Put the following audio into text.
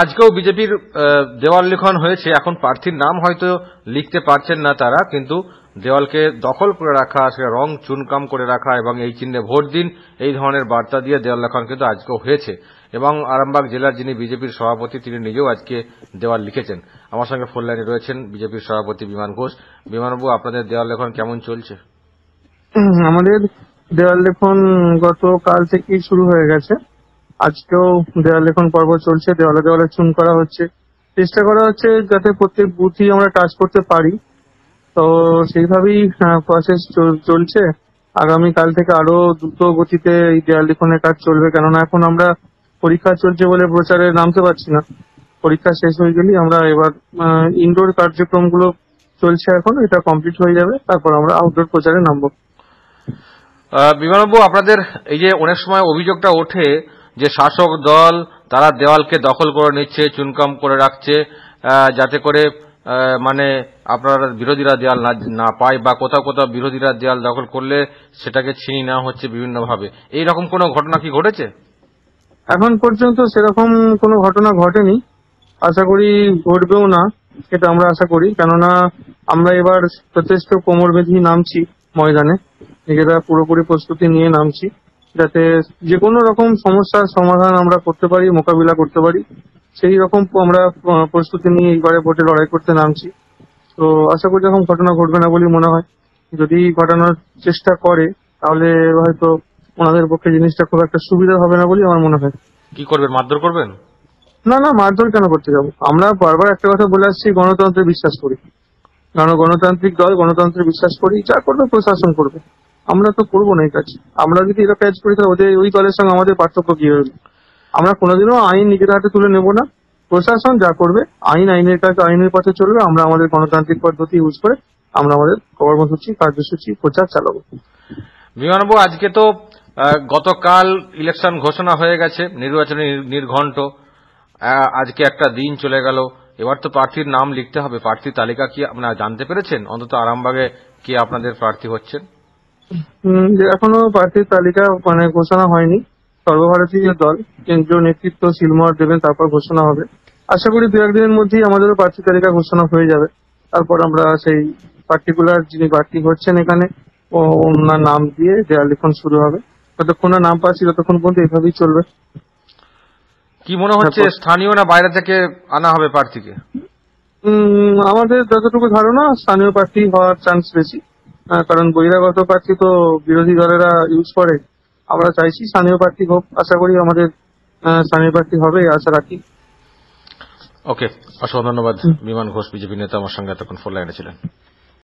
আজকেও বিজেপির দেওয়াল লিখন হয়েছে। এখন প্রার্থীর নাম হয়তো লিখতে পারছেন না তারা, কিন্তু দেওয়ালকে দখল করে রাখা সে রং চুনকাম করে রাখা এবং এই চিহ্নে ভোট দিন, এই ধরনের বার্তা দিয়ে দেওয়াল লেখন কিন্তু আজকেও হয়েছে। এবং আরামবাগ জেলার যিনি বিজেপির সভাপতি, তিনি নিজেও আজকে দেওয়াল লিখেছেন। আমার সঙ্গে ফোন লাইনে রয়েছেন বিজেপির সভাপতি বিমান ঘোষ। বিমানবাবু, আপনাদের দেওয়াল লেখন কেমন চলছে? আমাদের দেওয়াল লেখন গত কাল থেকেই শুরু হয়ে গেছে। আজকেও দেওয়াল লেখন পর্ব চলছে, দেওয়ালে দেওয়ালে চুন করা হচ্ছে। চেষ্টা করা হচ্ছে যাতে প্রত্যেক বুথই আমরা টাচ করতে পারি। তো সেইভাবেই প্রসেস চলছে। আগামী কাল থেকে আরও দ্রুত গতিতে এই দেওয়াল লিখনের কাজ চলবে। কেননা এখন আমরা পরীক্ষা চলছে বলে প্রচারে নামতে পারছি না। পরীক্ষা শেষ হয়ে গেলেই আমরা এবার ইনডোর কার্যক্রমগুলো চলছে এখন, এটা কমপ্লিট হয়ে যাবে। তারপর আমরা আউটডোর প্রচারে নামবো। বিমানবাবু, আপনাদের এই যে অনেক সময় অভিযোগটা ওঠে যে শাসক দল তারা দেওয়ালকে দখল করে নিচ্ছে, চুনকাম করে রাখছে যাতে করে মানে আপনারা বিরোধীরা দেয়াল না পায় বা কোথাও কোথাও বিরোধীরা দেয়াল দখল করলে সেটাকে ছিনিয়ে নেওয়া হচ্ছে বিভিন্নভাবে। এই রকম কোনো ঘটনা কি ঘটেছে? এখন পর্যন্ত সেরকম কোনো ঘটনা ঘটেনি। আশা করি ঘটবেও না এটা আমরা আশা করি। কেননা আমরা এবার যথেষ্ট কোমর বেঁধি নামছি ময়দানে। নিজেরা পুরোপুরি প্রস্তুতি নিয়ে নামছি। যাতে যে কোনো রকম সমস্যার সমাধান আমরা করতে পারি মোকাবিলা করতে পারি সেই রকম আমরা প্রস্তুতি নিয়ে এইবারে ভোটে লড়াই করতে নামছি। তো আশা করি এরকম ঘটনা ঘটবে না বলেই মনে হয়। যদি ঘটানোর চেষ্টা করে তাহলে হয়তো ওনাদের পক্ষে জিনিসটা খুব একটা সুবিধা হবে না বলেই আমার মনে হয়। কি করবেন মারধর করবেন? না না মারধর কেন করতে যাব? আমরা বারবার একটা কথা বলে আসছি গণতন্ত্রে বিশ্বাস করি। কারণ গণতান্ত্রিক দল গণতন্ত্রে বিশ্বাস করি যা করবে প্রশাসন করবে। আমরা তো করব না এই কাজ। আমরা যদি এটা কাজ করি, তাহলে ওদের ওই দলের সঙ্গে আমাদের পার্থক্য কি হবে? আমরা কোনোদিনও আইন নিজের হাতে তুলে নেব না। প্রশাসন যা করবে, আইন, আইনের কাজ আইনের পথে চলবে। আমরা আমাদের গণতান্ত্রিক পদ্ধতি ইউজ করে আমরা আমাদের কর্মসূচি, কার্যসূচি, প্রচার চালাবো। বিমানবাবু আজকে তো গতকাল ইলেকশন ঘোষণা হয়ে গেছে, নির্বাচনী নির্ঘণ্ট। আজকে একটা দিন চলে গেল। এবার তো প্রার্থীর নাম লিখতে হবে। প্রার্থীর তালিকা কি আপনারা জানতে পেরেছেন? অন্তত আরামবাগে কে আপনাদের প্রার্থী হচ্ছেন? এখনও প্রার্থীর তালিকা মানে ঘোষণা হয়নি। সর্বভারতীয় দল কেন্দ্রীয় নেতৃত্ব সিলমোহর দেবেন তারপর ঘোষণা হবে। আশা করি দু একদিনের মধ্যেই আমাদেরও প্রার্থী তালিকা ঘোষণা হয়ে যাবে। তারপর আমরা সেই পার্টিকুলার যিনি প্রার্থী হচ্ছেন এখানে ওনার নাম দিয়ে দেয়াল লিখন শুরু হবে। যতক্ষণ না নাম পাচ্ছি ততক্ষণ পর্যন্ত এভাবেই চলবে। কি মনে হচ্ছে স্থানীয় না বাইরে থেকে আনা হবে প্রার্থীকে? আমাদের যতটুকু ধারণা স্থানীয় প্রার্থী হওয়ার চান্স বেশি। কারণ বহিরাগত প্রার্থী তো বিরোধী দলেরা ইউজ করে। আমরা চাইছি স্থানীয় প্রার্থী হোক আশা করি আমাদের স্থানীয় প্রার্থী হবে আশা রাখি। ওকে অসংখ্য ধন্যবাদ। বিমান ঘোষ বিজেপি নেতা আমার সঙ্গে এতক্ষণ ফোন লাইনে ছিলেন।